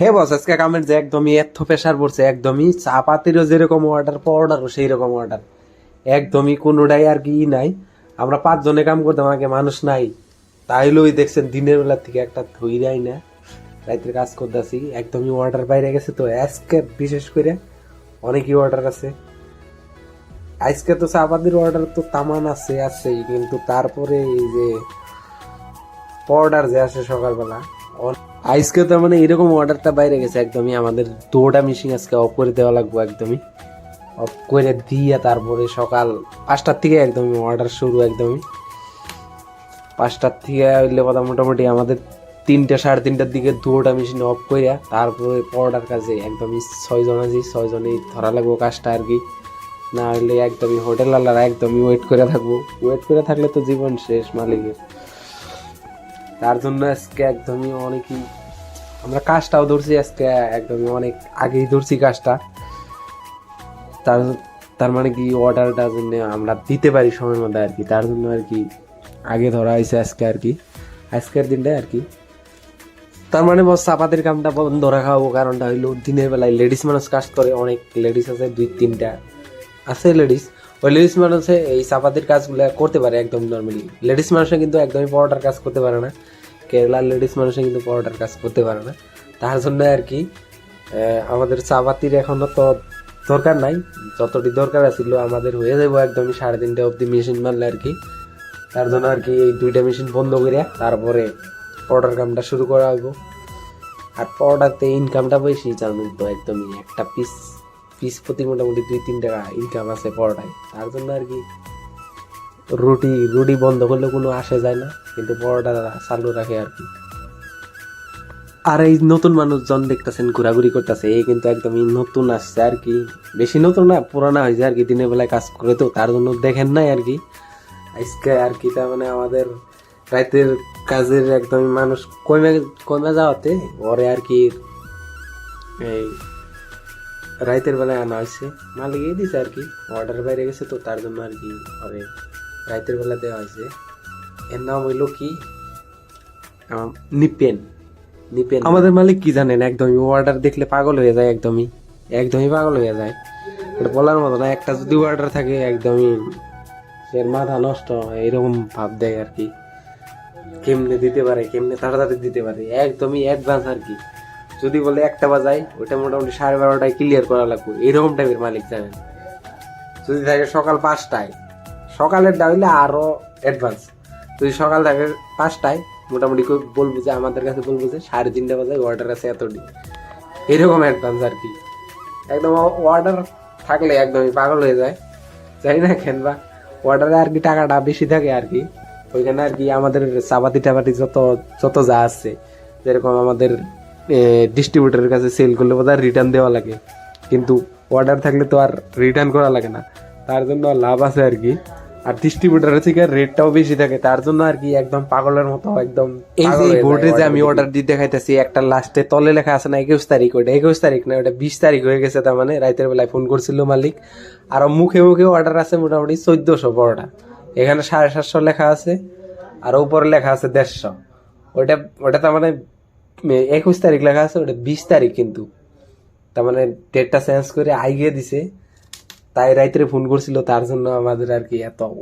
হে বস, আজকে কামের যে একদমই এত প্রেশার পড়ছে, একদমই চাপাতিরও যেরকম অর্ডার পাউডারও সেই রকম অর্ডার একদমই কোনোটাই আর কি নাই। আমরা পাঁচজনে কাম করতাম, আগে মানুষ নাই। তাইলে ওই দেখছেন, দিনের বেলা থেকে একটা ধইরাই না। রাইতের কাজ করতেছি, একদমই অর্ডার বাইরে গেছে তো। আজকে বিশেষ করে অনেকই অর্ডার আছে। আজকে তো চাপাতির অর্ডার তো তামান আছে, আছেই, কিন্তু তারপরে এই যে অর্ডার যে আসে সকালবেলা আজকে তো মানে এরকম অর্ডারটা বাইরে গেছে একদমই। আমাদের দুটা মেশিন আজকে অফ করে দেওয়া লাগবো একদমই। অফ করে দিয়ে তারপরে সকাল পাঁচটার থেকে একদমই অর্ডার শুরু একদমই। পাঁচটার থেকে হইলে কথা মোটামুটি আমাদের তিনটা, সাড়ে তিনটার দিকে দুটা মেশিন অফ করিয়া তারপরে অর্ডার কাজে একদমই ছয়জন আছি ছয়জনই ধরা লাগবো কাজটা আর কি। না হলে একদমই হোটেল আলারা একদমই ওয়েট করে থাকব। ওয়েট করে থাকলে তো জীবন শেষ মালিকের। তার জন্য আজকে একদমই অনেকই আমরা কাজটাও ধরছি আজকে একদমই অনেক আগেই ধরছি কাজটা। তার তার মানে কি অর্ডারটার জন্য আমরা দিতে পারি সময়ের মধ্যে আর কি। তার জন্য আর কি আগে ধরা হয়েছে আজকে আর কি। আজকের দিনটাই আর কি। তার মানে বস চাপাতের কামটা বন্ধ রাখা হব, কারণটা হইল দিনের বেলায় লেডিস মানুষ কাজ করে, অনেক লেডিস আছে দুই তিনটা আছে লেডিস। ওই লেডিস মানুষে এই চাপাতির কাজগুলো করতে পারে একদম নর্মালি লেডিস মানুষে কিন্তু একদমই পরোটার কাজ করতে পারে না। কেরালার লেডিস মানুষে কিন্তু পরোটার কাজ করতে পারে না। তার জন্য আর কি আমাদের চাপাতির এখনও তো দরকার নাই। যতটি দরকার আছিল আমাদের হয়ে যাব একদমই সাড়ে তিনটে অবধি মেশিন মারলে আর কি। তার জন্য আর কি এই দুইটা মেশিন বন্ধ করে তারপরে পরোটার কামটা শুরু করা হইব। আর পরোটাতে ইনকামটা বেশি জানেন তো একদমই একটা পিস পিস প্রতি মোটামুটি দুই, তিন টাকা ইনকাম আছে পরোটায়। তার জন্য আর কি রুটি রুটি বন্ধ করলে কোনো আসে যায় না, কিন্তু পরোটা চালু রাখে আর কি। আর এই নতুন মানুষজন দেখতেছেন, ঘোরাঘুরি করতেছে, এই কিন্তু একদমই নতুন আসছে আর কি। বেশি নতুন না, পুরানা হয়েছে আর কি, দিনের বেলায় কাজ করে তো, তার জন্য দেখেন নাই আর কি। আজকে আর কি, তার মানে আমাদের রাতের কাজের একদমই মানুষ কমে কমে যাওয়াতে ওরে আর কি এই রাতের বেলায় আনা হয়েছে মালিকই দিছে আর কি। অর্ডার বাইরে গেছে তো, তার জন্য আর কি ওরে রাতের বেলা দেওয়া হয়েছে। এর নাম হইল কি? নিপেন। নিপেন। আমাদের মালিক কি জানেন? একদমই অর্ডার দেখলে পাগল হয়ে যায় একদমই। একদমই পাগল হয়ে যায়। এটা বলার মতো না, একটা যদি অর্ডার থাকে একদমই এর মাথা নষ্ট এরকম ভাব দেয় আর কি। কেমনে দিতে পারে, কেমনে তাড়াতাড়ি দিতে পারে, একদমই অ্যাডভান্স আর কি। যদি বলে একটা বাজায় ওটা মোটামুটি সাড়ে বারোটায় ক্লিয়ার করা লাগবে। এরকম টাইপের মালিক জানেন যদি থাকে সকাল পাঁচটায় সকালেরটা হইলে আরও অ্যাডভান্স যদি সকাল থাকে পাঁচটায়, মোটামুটি বলব যে আমাদের কাছে বলব যে সাড়ে তিনটা বাজায় অর্ডার আছে এতটি। এরকম অ্যাডভান্স আর কি। একদম অর্ডার থাকলে একদমই পাগল হয়ে যায়। যাই না কেন বা অর্ডারে আর কি টাকাটা বেশি থাকে আর কি। ওইখানে আর কি আমাদের চাপাতি টাপাতি যত যত যা আছে, যেরকম আমাদের ডিস্ট্রিবিউটারের কাছে সেল করলে বোধহয় রিটার্ন দেওয়া লাগে। কিন্তু অর্ডার থাকলে তো আর রিটার্ন করা লাগে না। তার জন্য লাভ আছে আর কি। আর ডিস্ট্রিবিউটারের থেকে রেটটাও বেশি থাকে। তার জন্য আর কি একদম পাগলের মতো একদম এই যে বোর্ডে যে আমি অর্ডার দিতে দেখাইতেছি একটা লাস্টে তলে লেখা আছে না একুশ তারিখ ওটা একুশ তারিখ না ওটা বিশ তারিখ হয়ে গেছে তার মানে। রাতের বেলায় ফোন করছিল মালিক। আর মুখে মুখে অর্ডার আছে মোটামুটি চোদ্দশো বড়টা এখানে সাড়ে সাতশো লেখা আছে। আর উপরে লেখা আছে দেড়শো। ওটা ওটা তার মানে একুশ তারিখ লেখা আছে, ওটা বিশ তারিখ কিন্তু। তার মানে ডেটটা চেঞ্জ করে আইগিয়ে দিছে। তাই রাইতে ফোন করছিল, তার জন্য আমাদের আর কি এত